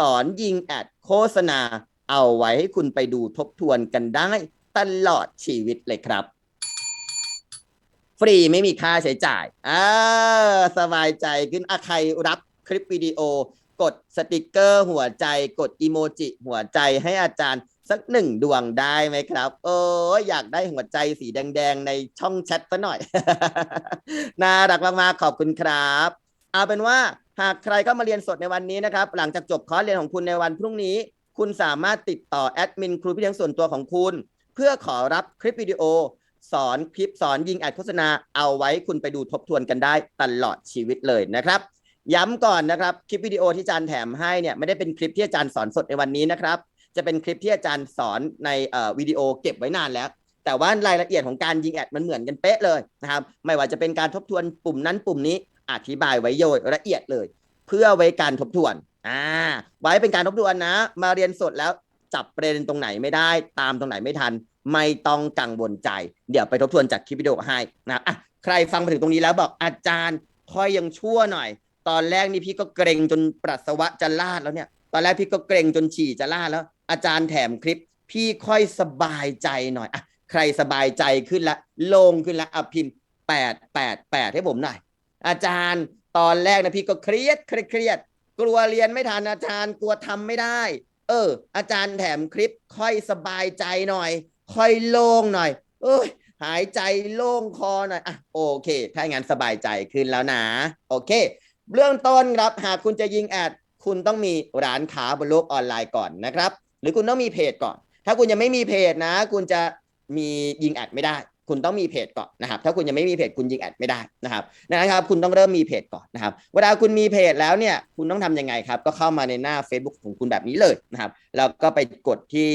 สอนยิงแอดโฆษณา เอาไว้ให้คุณไปดูทบทวนกันได้ตลอดชีวิตเลยครับ ฟรีไม่มีค่าใช้จ่ายอ่าสบายใจขึ้นอะใครรับคลิปวิดีโอกดสติกเกอร์หัวใจกดอีโมจิหัวใจให้อาจารย์สักหนึ่งดวงได้ไหมครับ เอออยากได้หัวใจสีแดง ๆ ในช่องแชทซะหน่อย น่ารักมากๆขอบคุณครับ เอาเป็นว่าหากใครเข้ามาเรียนสดในวันนี้นะครับ หลังจากจบคอร์สเรียนของคุณในวันพรุ่งนี้ คุณสามารถติดต่อแอดมินครูพี่เลี้ยงส่วนตัวของคุณ เพื่อขอรับคลิปวิดีโอ สอนคลิปสอนยิงแอดโฆษณาเอาไว้คุณไปดูทบทวนกันได้ตลอดชีวิตเลยนะครับย้ำก่อนนะครับคลิปวิดีโอที่อาจารย์แถมให้เนี่ยไม่ได้เป็นคลิปที่อาจารย์สอนสดในวันนี้นะครับ จะเป็นคลิปที่อาจารย์สอนในวิดีโอเก็บไว้นานแล้ว แต่ว่ารายละเอียดของการยิงแอดมันเหมือนกันเป๊ะเลยนะครับ ไม่ว่าจะเป็นการทบทวนปุ่มนั้นปุ่มนี้ อธิบายไว้โยละเอียดเลย เพื่อไว้การทบทวนอ่าไว้เป็นการทบทวนนะ มาเรียนสดแล้วจับประเด็นตรงไหนไม่ได้ ตามตรงไหนไม่ทัน ไม่ต้องกังวลใจ เดี๋ยวไปทบทวนจากคลิปวิดีโอให้นะอะใครฟังมาถึงตรงนี้แล้วบอกอาจารย์ค่อยยังชั่วหน่อย ตอนแรกนี่พี่ก็เกรงจนปัสสาวะจะลาดแล้วเนี่ย ตอนแรกพี่ก็เกรงจนฉี่จะลาดแล้ว อาจารย์แถมคลิป พี่ค่อยสบายใจหน่อยอะใครสบายใจขึ้นละโล่งขึ้นละอะพิมพ์แปดแปดแปดให้ผมหน่อย อาจารย์ตอนแรกนะพี่ก็เครียดเครียดเครียด กลัวเรียนไม่ทันอาจารย์กลัวทำไม่ได้ เออ อาจารย์แถมคลิปค่อยสบายใจหน่อย ค่อยโล่งหน่อย เอ้ยหายใจโล่งคอหน่อยอะโอเค ถ้าอย่างนั้นสบายใจขึ้นแล้วนะ โอเค เรื่องต้นครับหากคุณจะยิงแอดคุณต้องมีร้านค้าบนโลกออนไลน์ก่อนนะครับ หรือคุณต้องมีเพจก่อน ถ้าคุณยังไม่มีเพจนะ คุณจะมียิงแอดไม่ได้ คุณต้องมีเพจก่อนนะครับ ถ้าคุณยังไม่มีเพจคุณยิงแอดไม่ได้นะครับนะครับ คุณต้องเริ่มมีเพจก่อนนะครับ เวลาคุณมีเพจแล้วเนี่ยคุณต้องทำยังไงครับ ก็เข้ามาในหน้า Facebook ของคุณแบบนี้เลยนะครับแล้วก็ไปกดที่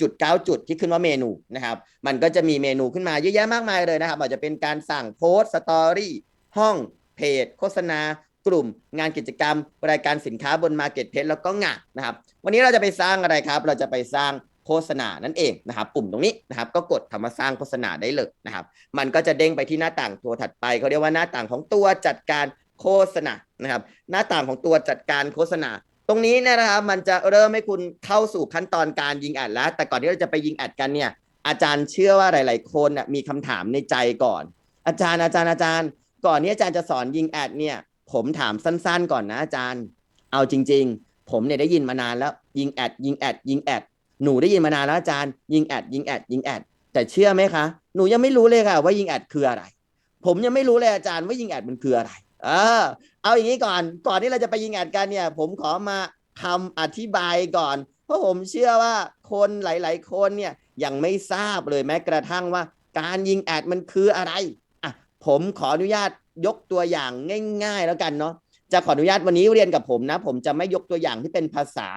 จุด 9 จุดที่ขึ้นว่าเมนูนะครับ มันก็จะมีเมนูขึ้นมาเยอะแยะมากมายเลยนะครับอาจจะเป็นการสั่งโพสต์สตอรี่ห้องเพจ โฆษณากลุ่ม งานกิจกรรม รายการสินค้าบน Marketplace แล้วก็งานนะครับ วันนี้เราจะไปสร้างอะไรครับ เราจะไปสร้าง โฆษณานั่นเองนะครับปุ่มตรงนี้นะครับก็กดคำว่าสร้างโฆษณาได้เลยนะครับ มันก็จะเด้งไปที่หน้าต่างตัวถัดไปเขาเรียกว่าหน้าต่างของตัวจัดการโฆษณานะครับ หน้าต่างของตัวจัดการโฆษณา ตรงนี้นะครับ มันจะเริ่มให้คุณเข้าสู่ขั้นตอนการยิงแอดแล้ว แต่ก่อนที่เราจะไปยิงแอดกันเนี่ยอาจารย์เชื่อว่าหลาย ๆ คนน่ะมีคำถามในใจก่อน อาจารย์อาจารย์อาจารย์ ก่อนนี้อาจารย์จะสอนยิงแอดเนี่ย ผมถามสั้น ๆ ก่อนนะอาจารย์ เอาจริง ๆ ผมเนี่ยได้ยินมานานแล้วยิงแอดยิงแอดยิงแอด หนูได้ยินมานานแล้วอาจารย์ยิงแอดยิงแอดยิงแอดแต่เชื่อไหมคะ หนูยังไม่รู้เลยค่ะ ว่ายิงแอดคืออะไร ผมยังไม่รู้เลยอาจารย์ว่ายิงแอดมันคืออะไร เออ เอาอย่างนี้ก่อน ก่อนที่เราจะไปยิงแอดกันเนี่ย ผมขอมาคำอธิบายก่อน เพราะผมเชื่อว่าคนหลาย ๆ คนเนี่ยยังไม่ทราบเลยแม้กระทั่งว่า การยิงแอดมันคืออะไรอะผมขออนุญาตยกตัวอย่างง่าย ๆ แล้วกันเนาะจะขออนุญาตวันนี้เรียนกับผมนะ ผมจะไม่ยกตัวอย่างที่เป็นภาษา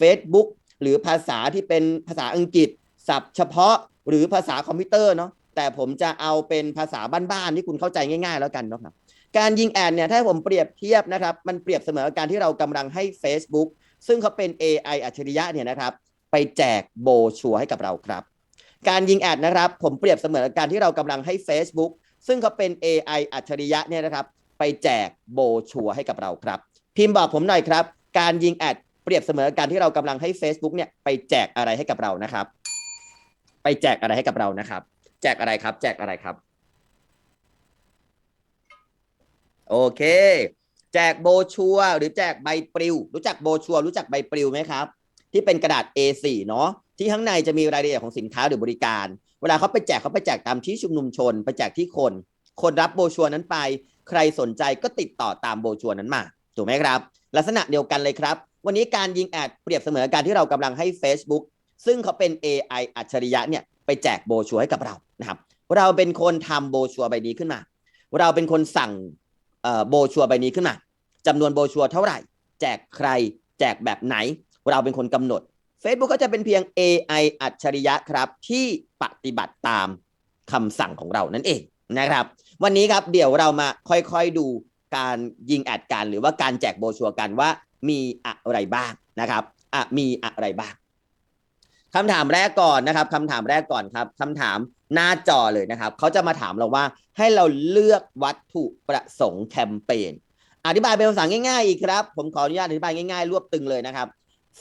Facebook หรือภาษาที่เป็นภาษาอังกฤษศัพท์เฉพาะหรือภาษาคอมพิวเตอร์เนาะแต่ผมจะเอาเป็นภาษาบ้านๆที่คุณเข้าใจง่ายๆแล้วกันเนาะครับการยิงแอดเนี่ยถ้าผมเปรียบเทียบนะครับมันเปรียบเสมอกับการที่เรากำลังให้ Facebook ซึ่งเขาเป็น AI อัจฉริยะเนี่ยนะครับไปแจกโบชัวให้กับเราครับ การยิงแอดนะครับผมเปรียบเสมือนกับการที่เรากำลังให้ Facebook ซึ่งเขาเป็น AI อัจฉริยะเนี่ยนะครับไปแจกโบชัวให้กับเราครับ พิมพ์บอกผมหน่อยครับ การยิงแอด เปรียบเสมอกับการที่เรากำลังให้ Facebook เนี่ยไปแจกอะไรให้กับเรานะครับ ไปแจกอะไรให้กับเรานะครับ แจกอะไรครับ แจกอะไรครับ โอเค แจกโบชัวหรือแจกใบปลิว รู้จักโบชัวรู้จักใบปลิวไหมครับ ที่เป็นกระดาษ A4 เนาะที่ข้างในจะมีรายละเอียดของสินค้าหรือบริการ เวลาเขาไปแจกเขาไปแจกตามที่ชุมนุมชน ไปแจกที่คน คนรับโบชัวนั้นไป ใครสนใจก็ติดต่อตามโบชัวนั้นมา ถูกไหมครับ ลักษณะเดียวกันเลยครับวันนี้การยิงแอดเปรียบเสมือนการที่เรากำลังให้ Facebook ซึ่งเขาเป็น AI อัจฉริยะเนี่ยไปแจกโบชัวให้กับเรานะครับ เราเป็นคนทำโบชัวใบนี้ขึ้นมา เราเป็นคนสั่งโบชัวใบนี้ขึ้นมาจำนวนโบชัวเท่าไหร่ แจกใคร แจกแบบไหน เราเป็นคนกำหนด Facebook ก็จะเป็นเพียง AI อัจฉริยะครับที่ปฏิบัติตามคำสั่งของเรานั่นเองนะครับ วันนี้ครับเดี๋ยวเรามาค่อยๆดูการยิงแอดกันหรือว่าการแจกโบชัวกันว่า มีอะไรบ้างนะครับอะมีอะไรบ้างคำถามแรกก่อนนะครับคำถามแรกก่อนครับคำถามหน้าจอเลยนะครับเขาจะมาถามเราว่าให้เราเลือกวัตถุประสงค์แคมเปญอธิบายเป็นภาษาง่ายๆอีกครับ ผมขออนุญาตอธิบายง่ายๆ รวบตึงเลยนะครับ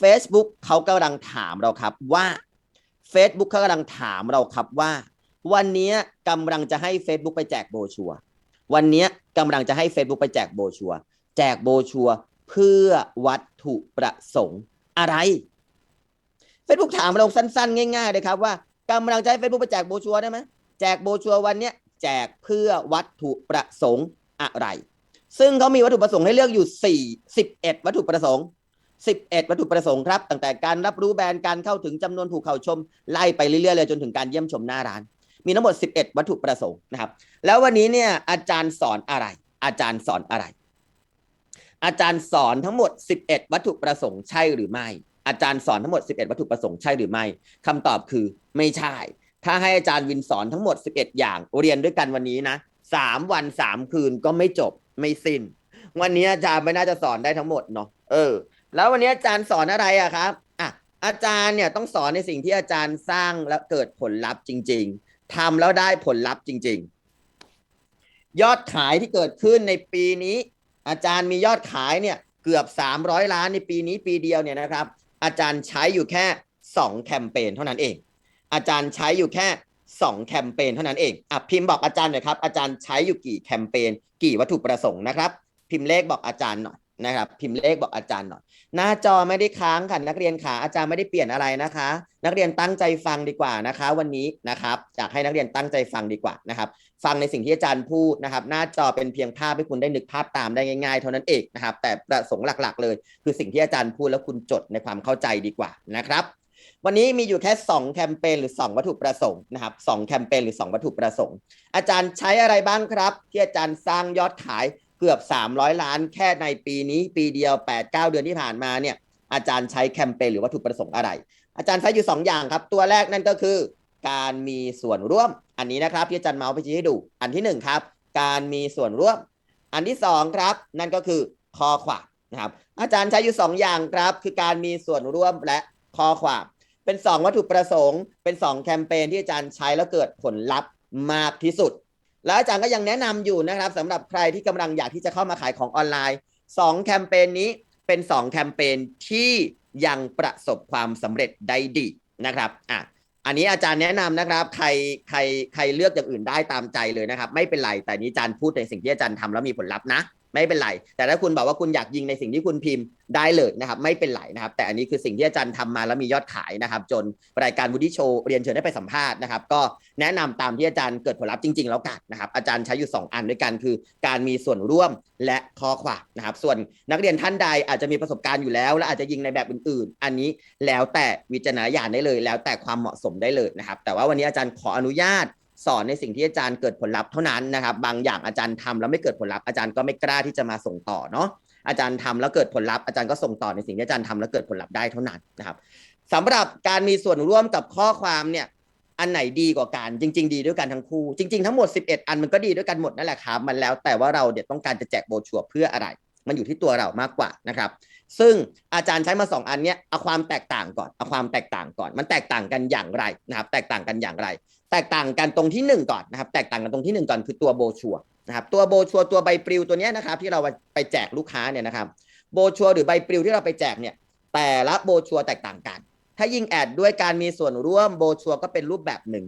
Facebook เขากำลังถามเราครับว่า Facebook เขากำลังถามเราครับว่า วันนี้กำลังจะให้ Facebook ไปแจกโบชัววันนี้กำลังจะให้ Facebook ไปแจกโบชัวแจกโบชัว เพื่อวัตถุประสงค์อะไร Facebook ถามเราสั้น ๆ ง่ายๆเลยครับว่ากำลังจะให้ Facebook ไปแจกโบชัวได้ไหมแจกโบชัววันเนี้ยแจกเพื่อวัตถุประสงค์อะไร ซึ่งเขามีวัตถุประสงค์ให้เลือกอยู่4 11 วัตถุประสงค์ 11 วัตถุประสงค์ครับ ตั้งแต่การรับรู้แบรนด์การเข้าถึงจำนวนผู้เข้าชม ไล่ไปเรื่อยๆเลยจนถึงการเยี่ยมชมหน้าร้าน มีทั้งหมด 11 วัตถุประสงค์นะครับ แล้ววันนี้เนี่ยอาจารย์สอนอะไร อาจารย์สอนอะไร อาจารย์สอนทั้งหมด 11 วัตถุประสงค์ใช่หรือไม่ อาจารย์สอนทั้งหมด 11 วัตถุประสงค์ใช่หรือไม่คำตอบคือไม่ใช่ ถ้าให้อาจารย์วินสอนทั้งหมด 11 อย่างเรียนด้วยกันวันนี้นะสามวันสามคืนก็ไม่จบไม่สิ้น วันนี้อาจารย์ไม่น่าจะสอนได้ทั้งหมดเนาะเออ แล้ววันนี้อาจารย์สอนอะไรอะครับอะอาจารย์เนี่ยต้องสอนในสิ่งที่อาจารย์สร้างแล้วเกิดผลลัพธ์จริง ๆทำแล้วได้ผลลัพธ์จริง ๆ ยอดขายที่เกิดขึ้นในปีนี้ อาจารย์มียอดขายเนี่ยเกือบ 300 ล้านในปีนี้ปีเดียวเนี่ยนะครับ อาจารย์ใช้อยู่แค่ 2 แคมเปญเท่านั้นเอง อาจารย์ใช้อยู่แค่ 2 แคมเปญเท่านั้นเองอะพิมพ์บอกอาจารย์หน่อยครับอาจารย์ใช้อยู่กี่แคมเปญกี่วัตถุประสงค์นะครับ พิมพ์เลขบอกอาจารย์หน่อย นะครับพิมพ์เลขบอกอาจารย์หน่อยหน้าจอไม่ได้ค้างค่ะนักเรียนขาอาจารย์ไม่ได้เปลี่ยนอะไรนะคะ นักเรียนตั้งใจฟังดีกว่านะคะ วันนี้นะครับอยากให้นักเรียนตั้งใจฟังดีกว่านะครับ ฟังในสิ่งที่อาจารย์พูดนะครับ หน้าจอเป็นเพียงภาพให้คุณได้นึกภาพตามได้ง่ายๆ เท่านั้นเองนะครับ แต่ประสงค์หลักๆ เลย คือสิ่งที่อาจารย์พูดแล้วคุณจดในความเข้าใจดีกว่านะครับ วันนี้มีอยู่แค่ 2 แคมเปญหรือ 2 วัตถุประสงค์นะครับ2แคมเปญหรือ 2 วัตถุประสงค์ อาจารย์ใช้อะไรบ้างครับ ที่อาจารย์สร้างยอดขาย เกือบ 300 ล้านแค่ในปีนี้ปีเดียว 8-9 เดือนที่ผ่านมาเนี่ยอาจารย์ใช้แคมเปญหรือวัตถุประสงค์อะไร อาจารย์ใช้อยู่ 2 อย่างครับ ตัวแรกนั่นก็คือ การมีส่วนร่วมอันนี้นะครับที่อาจารย์เมาส์ไปชี้ให้ดู อันที่หนึ่งครับการมีส่วนร่วม อันที่สองครับนั่นก็คือข้อความนะครับอาจารย์ใช้อยู่ 2 อย่างครับ คือการมีส่วนร่วมและข้อความเป็น 2 วัตถุประสงค์ เป็น 2 แคมเปญที่อาจารย์ใช้แล้วเกิดผลลัพธ์มากที่สุด แล้วอาจารย์ก็ยังแนะนำอยู่นะครับสำหรับใครที่กำลังอยากที่จะเข้ามาขายของออนไลน์ 2 แคมเปญนี้เป็น 2 แคมเปญที่ยังประสบความสำเร็จได้ดีนะครับอะอันนี้อาจารย์แนะนำนะครับ ใครใครใครเลือกอย่างอื่นได้ตามใจเลยนะครับ ไม่เป็นไรแต่นี้อาจารย์พูดในสิ่งที่อาจารย์ทำแล้วมีผลลัพธ์นะ ไม่เป็นไร แต่ถ้าคุณบอกว่าคุณอยากยิงในสิ่งที่คุณพิมพ์ได้เลยนะครับ ไม่เป็นไรนะครับ แต่อันนี้คือสิ่งที่อาจารย์ทำมาแล้วมียอดขายนะครับ จนรายการวูดี้โชว์เรียนเชิญได้ไปสัมภาษณ์นะครับ ก็แนะนำตามที่อาจารย์เกิดผลลัพธ์จริง ๆ แล้วกันนะครับ อาจารย์ใช้อยู่ 2 อันด้วยกันคือ การมีส่วนร่วมและข้อความนะครับ ส่วนนักเรียนท่านใดอาจจะมีประสบการณ์อยู่แล้ว และอาจจะยิงในแบบอื่น ๆ อันนี้แล้วแต่วิจารณญาณได้เลย แล้วแต่ความเหมาะสมได้เลยนะครับ แต่ว่าวันนี้อาจารย์ขออนุญาต สอนในสิ่งที่อาจารย์เกิดผลลัพธ์เท่านั้นนะครับ บางอย่างอาจารย์ทำแล้วไม่เกิดผลลัพธ์อาจารย์ก็ไม่กล้าที่จะมาส่งต่อเนาะอาจารย์ทำแล้วเกิดผลลัพธ์อาจารย์ก็ส่งต่อในสิ่งที่อาจารย์ทำแล้วเกิดผลลัพธ์ได้เท่านั้นนะครับสำหรับการมีส่วนร่วมกับข้อความเนี่ยอันไหนดีกว่ากันจริง ๆ ดีด้วยกันทั้งคู่จริง ๆ ทั้งหมด 11 อันมันก็ดีด้วยกันหมดนั่นแหละครับมันแล้วแต่ว่าเราเดี๋ยวต้องการจะแจกโบชัวเพื่ออะไร มันอยู่ที่ตัวเรามากกว่านะครับ ซึ่งอาจารย์ใช้มาสองอันเนี้ยเอาความแตกต่างก่อนเอาความแตกต่างก่อน มันแตกต่างกันอย่างไรนะครับ แตกต่างกันอย่างไร แตกต่างกันตรงที่หนึ่งก่อนนะครับ แตกต่างกันตรงที่หนึ่งก่อนคือตัวโบชัวนะครับตัวโบชัวตัวใบปลิวตัวเนี้ยนะครับ ที่เราไปแจกลูกค้าเนี่ยนะครับโบชัวหรือใบปลิวที่เราไปแจกเนี่ยแต่ละโบชัวแตกต่างกัน ถ้ายิงแอดด้วยการมีส่วนร่วมโบชัวก็เป็นรูปแบบหนึ่ง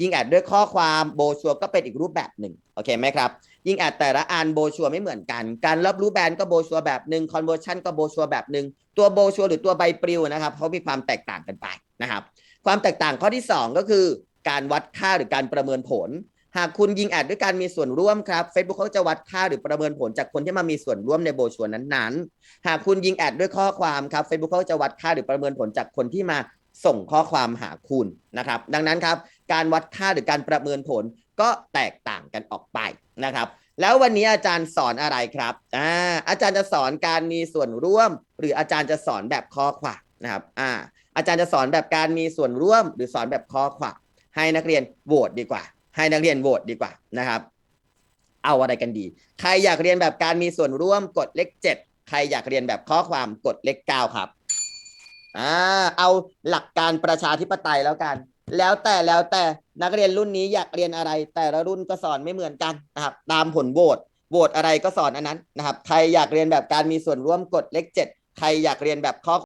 ยิงแอดด้วยข้อความโบชัวก็เป็นอีกรูปแบบหนึ่งโอเคไหมครับ ยิงแอดแต่ละอันโบชัวไม่เหมือนกัน การรับรู้แบรนด์ก็โบชัวแบบหนึ่งคอนเวอร์ชันก็โบชัวแบบหนึ่งตัวโบชัวหรือตัวใบปลิวนะครับเขามีความแตกต่างกันไปนะครับ ความแตกต่างข้อที่ 2 ก็คือ การวัดค่าหรือการประเมินผล หากคุณยิงแอดด้วยการมีส่วนร่วมครับ Facebook เขาจะวัดค่าหรือประเมินผลจากคนที่มามีส่วนร่วมในโบชัวนั้นๆ หากคุณยิงแอดด้วยข้อความครับ Facebook เขาจะวัดค่าหรือประเมินผลจากคนที่มาส่งข้อความหาคุณนะครับ ดังนั้นครับ การวัดค่าหรือการประเมินผล ก็แตกต่างกันออกไปนะครับ แล้ววันนี้อาจารย์สอนอะไรครับอ่าอาจารย์จะสอนการมีส่วนร่วม หรืออาจารย์จะสอนแบบข้อความนะครับอ่าอาจารย์จะสอนแบบการมีส่วนร่วม หรือสอนแบบข้อความให้นักเรียนโหวตดีกว่า ให้นักเรียนโหวตดีกว่านะครับเอาอะไรกันดี ใครอยากเรียนแบบการมีส่วนร่วมกดเลขเจ็ดใครอยากเรียนแบบข้อความกดเลขเก้าครับอ่าเอาหลักการประชาธิปไตยแล้วกัน แล้วแต่แล้วแต่นักเรียนรุ่นนี้อยากเรียนอะไร แต่ละรุ่นก็สอนไม่เหมือนกันนะครับ ตามผลโหวตโหวตอะไรก็สอนอันนั้นนะครับ ใครอยากเรียนแบบการมีส่วนร่วมกดเลขเจ็ดใครอยากเรียนแบบข้อ